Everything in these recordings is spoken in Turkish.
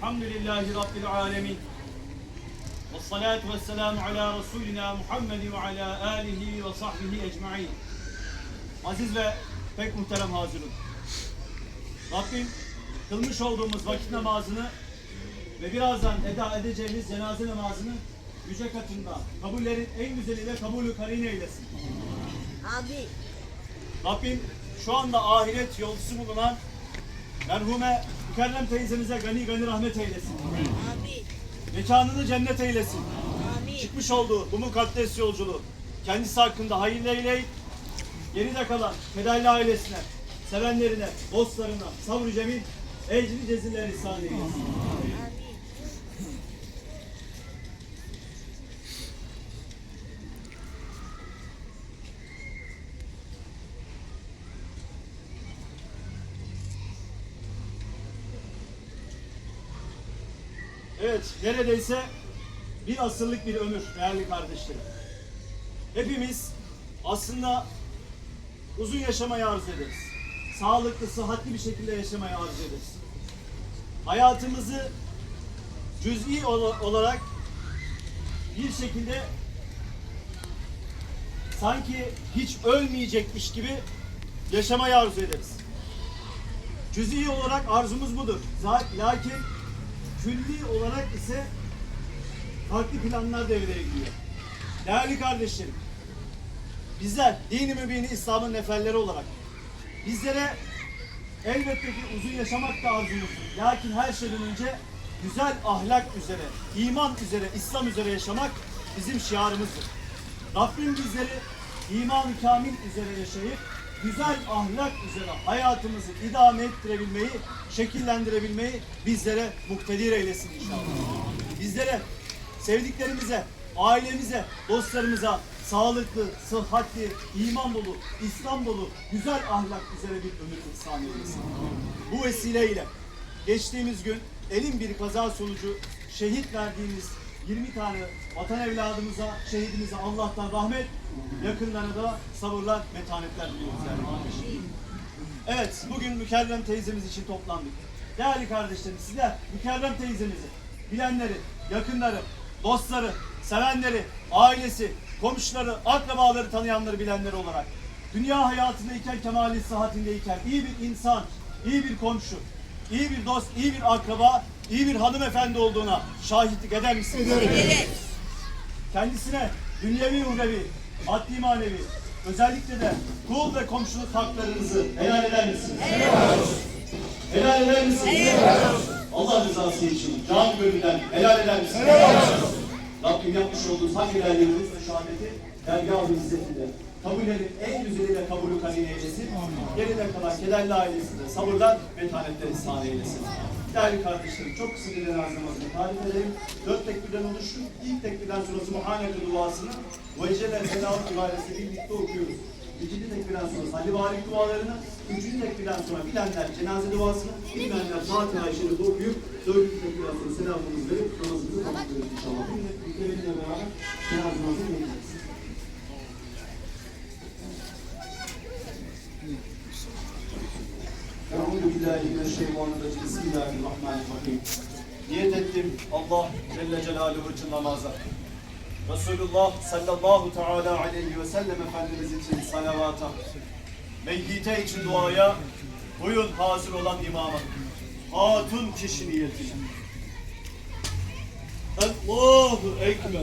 Elhamdülillahi Rabbil alemin. Ve salatu ve selamu ala Resulina Muhammed ve ala alihi ve sahbihi ecma'in. Aziz ve pek muhterem hazırın. Rabbim kılmış olduğumuz vakit namazını ve birazdan eda edeceğimiz cenaze namazını yüce katında kabullerin en güzeliyle kabulü karin eylesin. Abi. Rabbim şu anda ahiret yolcusu bulunan merhume Mükerrem teyzemize gani gani rahmet eylesin. Abi. Mekanını cennet eylesin. Amin. Çıkmış olduğu bu mukaddes yolculuğu kendisi hakkında hayırlı eyleyip geride kalan fedaili ailesine, sevenlerine, dostlarına sabr-ı cemil, ecri ceziller ihsan eylesin. Amin. Evet, neredeyse bir asırlık bir ömür değerli kardeşlerim. Hepimiz aslında uzun yaşamayı arzu ederiz. Sağlıklı, sıhhatli bir şekilde yaşamayı arzu ederiz. Hayatımızı cüz'i ola- olarak bir şekilde sanki hiç ölmeyecekmiş gibi yaşamayı arzu ederiz. Cüz'i olarak arzumuz budur. Lakin külli olarak ise farklı planlar devreye giriyor. Değerli kardeşlerim, bizler dini mübini İslam'ın neferleri olarak bizlere elbette ki uzun yaşamak da arzumuzdur. Lakin her şeyden önce güzel ahlak üzere, iman üzere, İslam üzere yaşamak bizim şiarımızdır. Rabbim bizleri iman kamil üzere yaşayıp güzel ahlak üzere hayatımızı idame ettirebilmeyi, şekillendirebilmeyi bizlere muktedir eylesin inşallah. Bizlere, sevdiklerimize, ailemize, dostlarımıza sağlıklı, sıhhatli, iman dolu, İslam dolu, güzel ahlak üzere bir ömür ihsan eylesin. Bu vesileyle geçtiğimiz gün elin bir kaza sonucu şehit verdiğimiz 20 tane vatan evladımıza, şehidimize Allah'tan rahmet, yakınlarına da sabırlar, metanetler diliyoruz kardeşlerim. Evet, bugün Mükerrem teyzemiz için toplandık. Değerli kardeşlerim, sizler Mükerrem teyzemizi, bilenleri, yakınları, dostları, sevenleri, ailesi, komşuları, akrabaları tanıyanları, bilenleri olarak dünya hayatındayken, kemali sıhhatindeyken iyi bir insan, iyi bir komşu, iyi bir dost, iyi bir akraba, iyi bir hanımefendi olduğuna şahitlik eder misiniz? Evet. kendisine dünyevi uhrevi, maddi manevi, özellikle de kul ve komşuluk haklarınızı helal eder misiniz? Helal eder misiniz? Allah rızası için can gönülden helal eder misiniz? Rabbim yapmış olduğunuz hak helalleriniz ve şehadeti dergâh-ı izzetinde kabullerin en güzeliyle kabulü kabul eylesin. Geride kalan kederli ailesinde sabırlar ve tanetler ihsan eylesin. Değerli kardeşlerim çok kısa bir namazını tarif edelim. Dört tekbirden oluşur. İlk tekbirden sonra Subhaneke duasını Vecele Selam ibaresi birlikte okuyoruz. İkinci tekbirden sonra salli barik dualarını, üçüncü tekbirden sonra bilenler cenaze duasını, bilmeyenler Fatiha-i okuyup, dördüncü tekbirden sonra selamımızı verip namazımızı tamamlıyoruz inşallah. Bir de benimle beraber cenaze billahi mineşşeytanirracim. Bismillahirrahmanirrahim. Niyet ettim Allah Celle Celaluhu için namaza. Resulullah sallallahu teala aleyhi ve sellem Efendimiz için salavata. Meyyite için duaya. Buyun hazır olan imama. Hatun kişi niyetine. Allahu Ekber.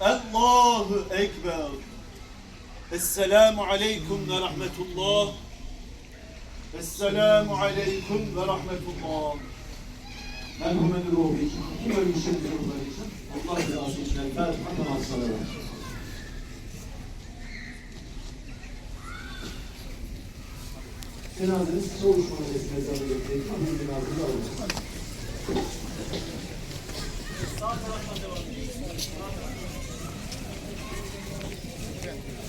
Allahu Ekber. Esselamu Aleyküm ve Rahmetullah. Esselamu Aleyküm ve Rahmetullah. merhametli olduğu için, ölmüş şerifler olduğu için Allah rızası için el Fatiha namaz salavat. Cenazeniz Soğuşma Adresi mezarına götürülecek. Amin cenazenizi alacağız. Sağ taraftan devam taraftan. Action.